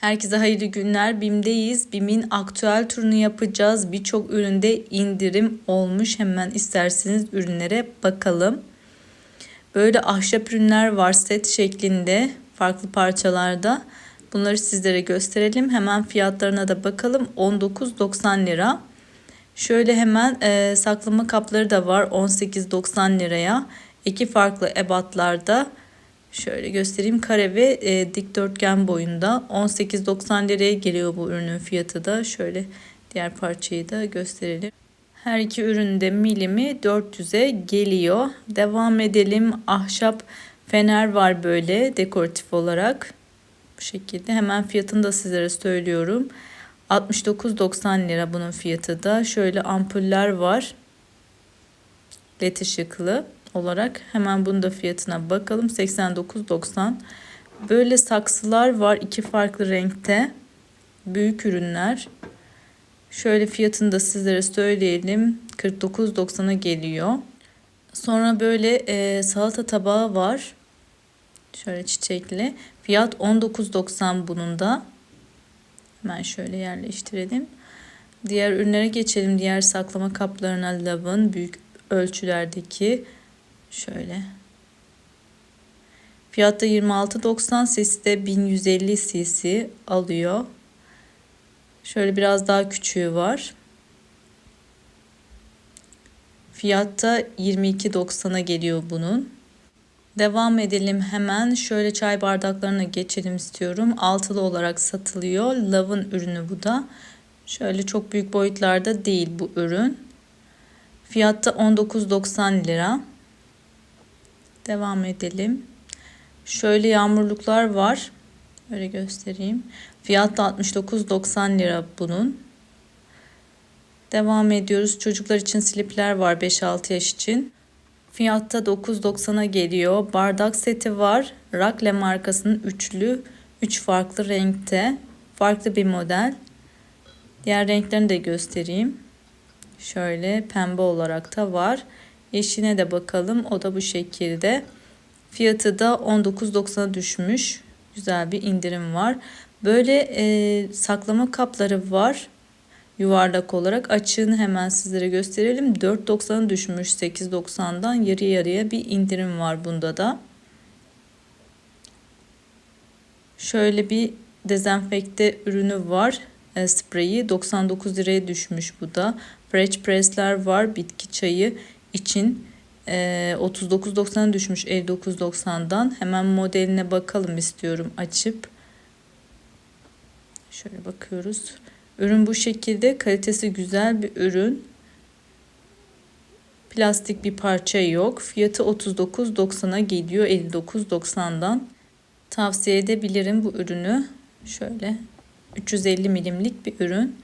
Herkese hayırlı günler. BİM'deyiz. BİM'in aktüel turunu yapacağız. Birçok üründe indirim olmuş. Hemen isterseniz ürünlere bakalım. Böyle ahşap ürünler var set şeklinde farklı parçalarda. Bunları sizlere gösterelim. Hemen fiyatlarına da bakalım. 19.90 lira. Şöyle hemen e, saklama kapları da var 18.90 liraya. İki farklı ebatlarda Şöyle göstereyim kare ve e, dikdörtgen boyunda 18.90 liraya geliyor bu ürünün fiyatı da. Şöyle diğer parçayı da gösterelim. Her iki üründe milimi 400'e geliyor. Devam edelim. Ahşap fener var böyle dekoratif olarak. Bu şekilde hemen fiyatını da sizlere söylüyorum. 69.90 lira bunun fiyatı da. Şöyle ampuller var. LED ışıklı olarak hemen bunun da fiyatına bakalım. 89.90 böyle saksılar var iki farklı renkte. Büyük ürünler. Şöyle fiyatını da sizlere söyleyelim. 49.90'a geliyor. Sonra böyle e, salata tabağı var. Şöyle çiçekli. Fiyat 19.90 bunun da. Hemen şöyle yerleştirelim. Diğer ürünlere geçelim. Diğer saklama kaplarına lavın büyük ölçülerdeki Şöyle. Fiyatta 26.90 sesi de 1150 cc alıyor. Şöyle biraz daha küçüğü var. Fiyatta 22.90'a geliyor bunun. Devam edelim hemen. Şöyle çay bardaklarına geçelim istiyorum. Altılı olarak satılıyor. Love'ın ürünü bu da. Şöyle çok büyük boyutlarda değil bu ürün. Fiyatta 19.90 lira. Devam edelim. Şöyle yağmurluklar var. Böyle göstereyim. Fiyat da 69.90 lira bunun. Devam ediyoruz. Çocuklar için slipler var 5-6 yaş için. Fiyatta 9.90'a geliyor. Bardak seti var. Rakle markasının üçlü. 3 farklı renkte. Farklı bir model. Diğer renklerini de göstereyim. Şöyle pembe olarak da var. Yeşine de bakalım. O da bu şekilde. Fiyatı da 19.90'a düşmüş. Güzel bir indirim var. Böyle e, saklama kapları var. Yuvarlak olarak açığını hemen sizlere gösterelim. 4.90'a düşmüş 8.90'dan yarı yarıya bir indirim var bunda da. Şöyle bir dezenfekte ürünü var. E, spreyi 99 liraya düşmüş bu da. French press'ler var. Bitki çayı için e, 39.90 düşmüş 59.90'dan. Hemen modeline bakalım istiyorum açıp. Şöyle bakıyoruz. Ürün bu şekilde. Kalitesi güzel bir ürün. Plastik bir parça yok. Fiyatı 39.90'a geliyor 59.90'dan. Tavsiye edebilirim bu ürünü. Şöyle 350 milimlik bir ürün.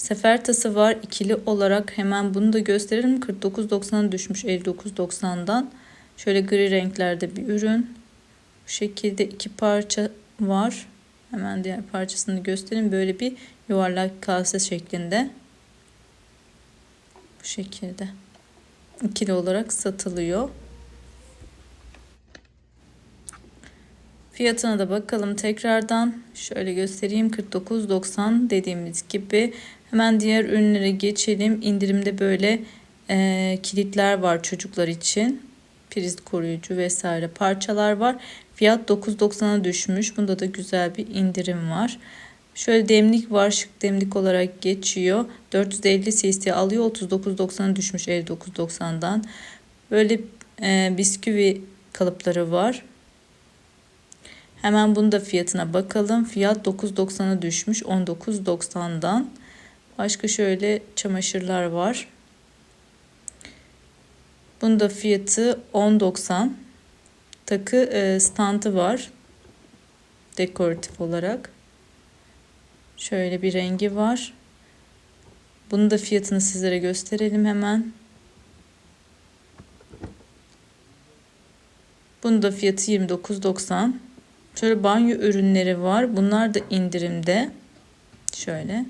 Sefer tası var ikili olarak hemen bunu da gösterelim. 49.90 düşmüş 59.90'dan. Şöyle gri renklerde bir ürün. Bu şekilde iki parça var. Hemen diğer parçasını göstereyim. Böyle bir yuvarlak kase şeklinde. Bu şekilde. ikili olarak satılıyor. Fiyatına da bakalım tekrardan. Şöyle göstereyim 49.90 dediğimiz gibi Hemen diğer ürünlere geçelim. İndirimde böyle e, kilitler var çocuklar için. Priz koruyucu vesaire parçalar var. Fiyat 9.90'a düşmüş. Bunda da güzel bir indirim var. Şöyle demlik var. Şık demlik olarak geçiyor. 450 cc alıyor. 39.90'a düşmüş 59.90'dan. Böyle e, bisküvi kalıpları var. Hemen bunu da fiyatına bakalım. Fiyat 9.90'a düşmüş 19.90'dan. Başka şöyle çamaşırlar var. Bunda fiyatı 10.90. Takı e, standı var. Dekoratif olarak. Şöyle bir rengi var. Bunun da fiyatını sizlere gösterelim hemen. Bunun da fiyatı 29.90. Şöyle banyo ürünleri var. Bunlar da indirimde. Şöyle.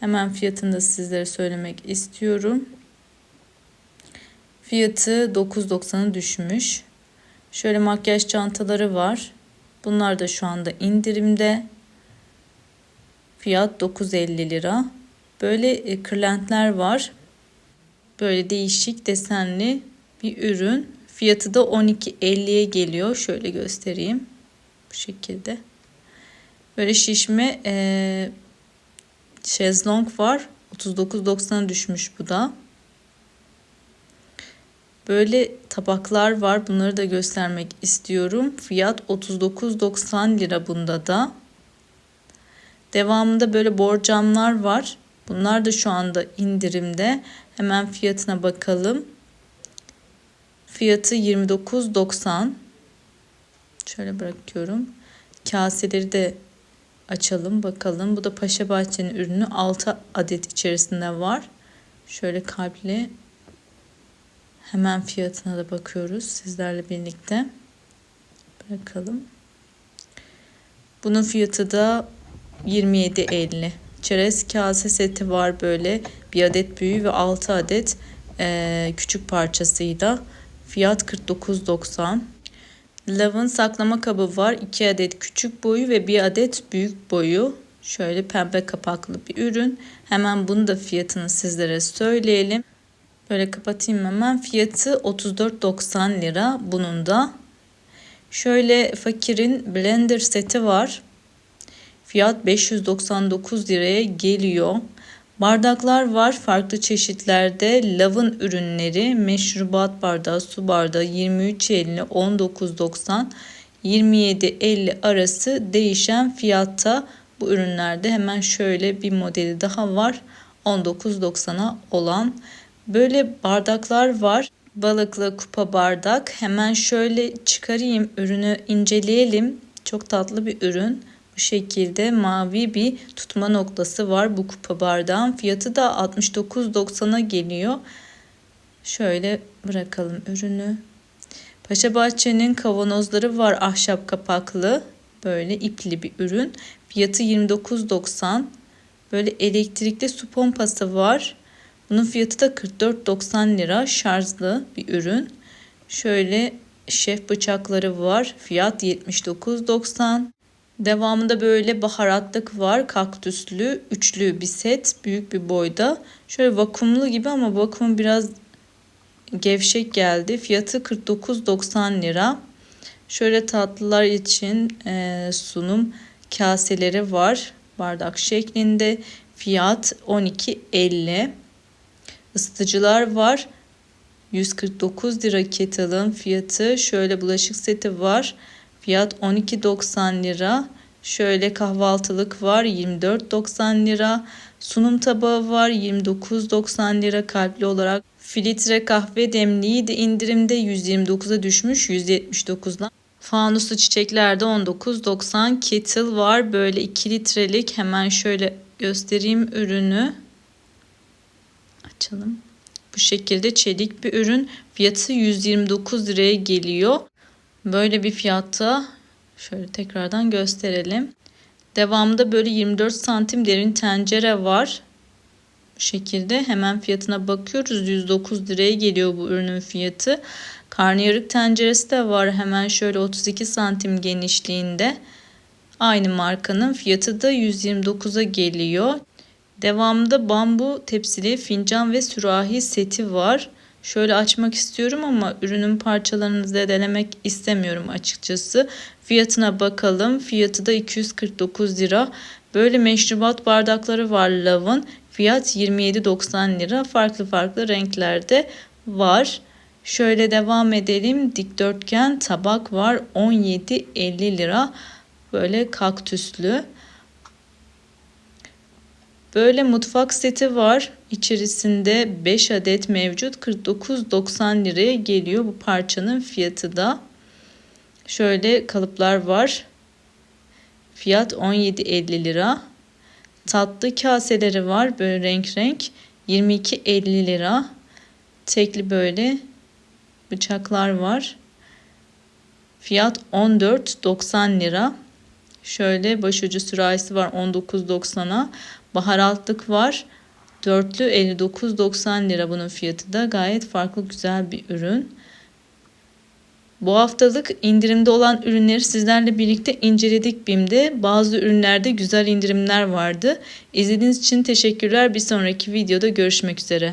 Hemen fiyatını da sizlere söylemek istiyorum. Fiyatı 9.90'a düşmüş. Şöyle makyaj çantaları var. Bunlar da şu anda indirimde. Fiyat 9.50 lira. Böyle e, kırlentler var. Böyle değişik desenli bir ürün. Fiyatı da 12.50'ye geliyor. Şöyle göstereyim. Bu şekilde. Böyle şişme e, şezlong var. 39.90'a düşmüş bu da. Böyle tabaklar var. Bunları da göstermek istiyorum. Fiyat 39.90 lira bunda da. Devamında böyle borcamlar var. Bunlar da şu anda indirimde. Hemen fiyatına bakalım. Fiyatı 29.90. Şöyle bırakıyorum. Kaseleri de açalım bakalım. Bu da Paşa Bahçe'nin ürünü 6 adet içerisinde var. Şöyle kalpli hemen fiyatına da bakıyoruz sizlerle birlikte. Bırakalım. Bunun fiyatı da 27.50. Çerez kase seti var böyle. Bir adet büyüğü ve 6 adet küçük parçasıyla. Fiyat 49.90. Lavın saklama kabı var. 2 adet küçük boyu ve 1 adet büyük boyu. Şöyle pembe kapaklı bir ürün. Hemen bunu da fiyatını sizlere söyleyelim. Böyle kapatayım hemen. Fiyatı 34.90 lira bunun da. Şöyle fakirin blender seti var. Fiyat 599 liraya geliyor. Bardaklar var farklı çeşitlerde. Lavın ürünleri, meşrubat bardağı, su bardağı 23.50, 19.90, 27.50 arası değişen fiyatta bu ürünlerde hemen şöyle bir modeli daha var. 19.90'a olan böyle bardaklar var. Balıklı kupa bardak. Hemen şöyle çıkarayım ürünü inceleyelim. Çok tatlı bir ürün. Bu şekilde mavi bir tutma noktası var bu kupa bardağın. Fiyatı da 69.90'a geliyor. Şöyle bırakalım ürünü. Paşa Bahçe'nin kavanozları var ahşap kapaklı. Böyle ipli bir ürün. Fiyatı 29.90. Böyle elektrikli su pompası var. Bunun fiyatı da 44.90 lira. Şarjlı bir ürün. Şöyle şef bıçakları var. Fiyat 79.90. Devamında böyle baharatlık var. Kaktüslü, üçlü bir set. Büyük bir boyda. Şöyle vakumlu gibi ama vakum biraz gevşek geldi. Fiyatı 49.90 lira. Şöyle tatlılar için e, sunum kaseleri var. Bardak şeklinde. Fiyat 12.50. Isıtıcılar var. 149 lira kettle'ın fiyatı. Şöyle bulaşık seti var. Fiyat 12.90 lira. Şöyle kahvaltılık var 24.90 lira. Sunum tabağı var 29.90 lira kalpli olarak. Filtre kahve demliği de indirimde 129'a düşmüş 179'dan. Fanuslu çiçeklerde 19.90 kettle var. Böyle 2 litrelik hemen şöyle göstereyim ürünü. Açalım. Bu şekilde çelik bir ürün. Fiyatı 129 liraya geliyor. Böyle bir fiyatta şöyle tekrardan gösterelim. Devamında böyle 24 santim derin tencere var. Bu şekilde hemen fiyatına bakıyoruz. 109 liraya geliyor bu ürünün fiyatı. Karnıyarık tenceresi de var. Hemen şöyle 32 santim genişliğinde. Aynı markanın fiyatı da 129'a geliyor. Devamında bambu tepsili fincan ve sürahi seti var. Şöyle açmak istiyorum ama ürünün parçalarını zedelemek istemiyorum açıkçası. Fiyatına bakalım. Fiyatı da 249 lira. Böyle meşrubat bardakları var Love'ın. Fiyat 27.90 lira. Farklı farklı renklerde var. Şöyle devam edelim. Dikdörtgen tabak var. 17.50 lira. Böyle kaktüslü. Böyle mutfak seti var. İçerisinde 5 adet mevcut. 49.90 liraya geliyor bu parçanın fiyatı da. Şöyle kalıplar var. Fiyat 17.50 lira. Tatlı kaseleri var böyle renk renk. 22.50 lira. Tekli böyle bıçaklar var. Fiyat 14.90 lira. Şöyle başucu sürahisi var 19.90'a. Baharatlık var. Dörtlü 59.90 lira bunun fiyatı da gayet farklı güzel bir ürün. Bu haftalık indirimde olan ürünleri sizlerle birlikte inceledik BİM'de. Bazı ürünlerde güzel indirimler vardı. İzlediğiniz için teşekkürler. Bir sonraki videoda görüşmek üzere.